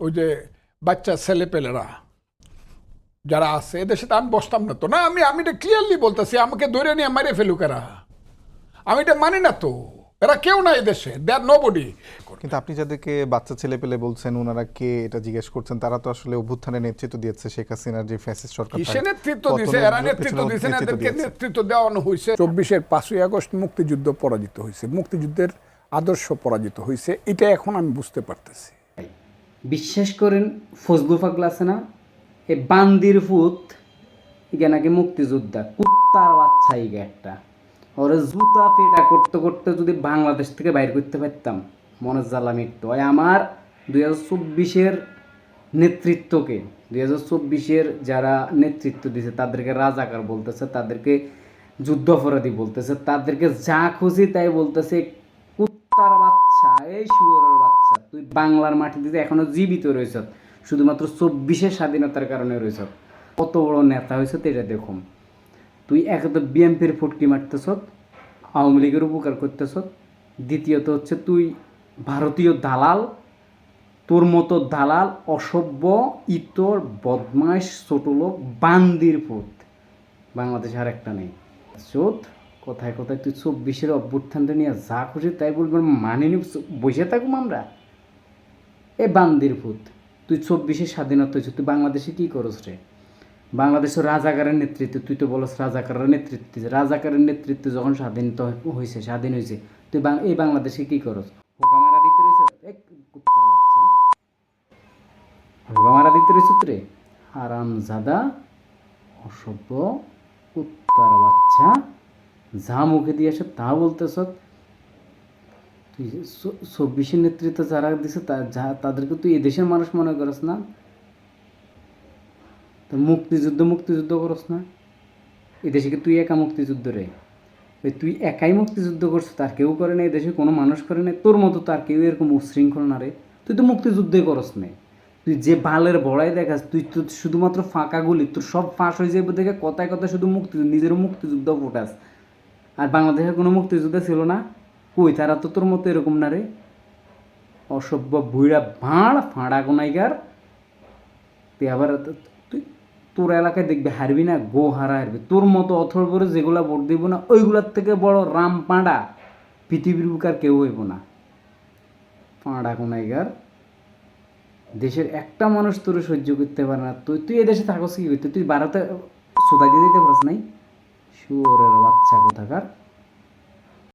ওই যে বাচ্চা ছেলেপেলেরা যারা আছে এদের সাথে আমি বসতাম না তো। না আমি আমি এটা ক্লিয়ারলি বলতেছি আমাকে ধরে নিয়ে মারে ফেলুক এরা। আমি এটা মানি না তো। এরা কেউ না এদেশে দে আর নো বডি কিন্তু আপনি যাদেরকে বাচ্চা ছেলে পেলে বলছেন ওনারা কে এটা জিজ্ঞেস করছেন তারা তো আসলে অভ্যুত্থানের নেতৃত্ব দিয়েছে শেখ হাসিনার যে ফ্যাসিস্ট সরকার কিসে নেতৃত্ব দিয়েছে? এরা নেতৃত্ব দিয়েছে না নেতৃত্ব এদেরকে নেতৃত্ব দেওয়ানো হয়েছে। চব্বিশের পাঁচই আগস্ট মুক্তিযুদ্ধ পরাজিত হয়েছে। মুক্তিযুদ্ধের আদর্শ পরাজিত হয়েছে। এটা এখন আমি বুঝতে পারতেছি। বিশ্বাস করেন, ফজলু পাগলা আছে না? এই বান্দির ফুত ইগে নাকি মুক্তিযোদ্ধা। কুত্তার বাচ্চা ইগে একটা ওরে জুতা পেটা করতে করতে যদি বাংলাদেশ থেকে বাইর করতে পারতাম মনে একটু ওই আমার দুই হাজার চব্বিশের নেতৃত্বকে, দুই হাজার চব্বিশের যারা নেতৃত্ব দিছে তাদেরকে রাজাকার বলতেছে, তাদেরকে যুদ্ধাপরাধী বলতেছে, তাদেরকে যা খুশি তাই বলতেছে, কুত্তার বাচ্চা, এই শুয়োরের তুই বাংলার মাটিতে এখনও জীবিত রয়েছ। শুধুমাত্র চব্বিশের স্বাধীনতার কারণে রয়েছ। কত বড় নেতা হয়েছ এটা দেখুন। তুই এক তো বিএনপির ফুটকি মারতেছ, আওয়ামী লীগের উপকার করতেছ। দ্বিতীয়ত হচ্ছে তুই ভারতীয় দালাল, তোর মতো দালাল, অসভ্য, ইতর, বদমাইশ, ছোট লোক, বান্দির ফুট বাংলাদেশে আর একটা নেই। চোদ, কোথায় কোথায় তুই চব্বিশের অভ্যুত্থানটা নিয়ে যা খুশি তাই বলবেন মানিনি বসে থাকুম আমরা। এ বান্দির ভূত, তুই চব্বিশে স্বাধীনতা হয়েছে, তুই বাংলাদেশে কী করস রে? বাংলাদেশের রাজাকারের নেতৃত্বে, তুই তো বলস রাজাকারের নেতৃত্ব। রাজাকারের নেতৃত্বে যখন স্বাধীনতা হয়েছে স্বাধীন হয়েছে তুই এই বাংলাদেশে কী করস? হোকা মারা দিতে রয়েছে এক দিতে রে আরাম জাদা অসভ্য কুত্তার বাচ্চা, যা মুখে দিয়ে আসে তা বলতেছ? চব্বিশের নেতৃত্ব যারা দিছে যা, তাদেরকে তুই এদেশের মানুষ মনে করস না। মুক্তিযুদ্ধ মুক্তিযুদ্ধ করস না। এদেশে কি তুই একা মুক্তিযুদ্ধ রে? তুই একাই মুক্তিযুদ্ধ করছিস তার কেউ করে না এদেশে কোনো মানুষ করে না, তোর মতো তার কেউ এরকম উশৃঙ্খল না রে। তুই তো মুক্তিযুদ্ধই করস না। তুই যে বালের বড়াই দেখাস, তুই তো শুধুমাত্র ফাঁকা গুলি, তোর সব ফাঁস হয়ে যাবে দেখে কথায় কথায় শুধু মুক্তি নিজেরও মুক্তিযুদ্ধ ফোটাস। আর বাংলাদেশের কোনো মুক্তিযুদ্ধ ছিল না। কই, তারা তো তোর মতো এরকম না রে? অসভ্য বুইড়া ভাঁড়, ফাঁড়া কোনাইকার তুই আবার তুই তোর এলাকায় দেখবি হারবি না গো হারা হারবি। তোর মতো অথর করে যেগুলা ভোট দিব না, ওইগুলার থেকে বড় রাম পাঁড়া পৃথিবীর বুকার কেউ হইব না। পাঁড়া কোনাইকার দেশের একটা মানুষ তোর সহ্য করতে পারে না। তুই তুই এদেশে থাকস কি? করতে তুই ভারতে সোদাই দিয়ে দিতে পারস নাই? শুয়োরের বাচ্চা কোথাকার?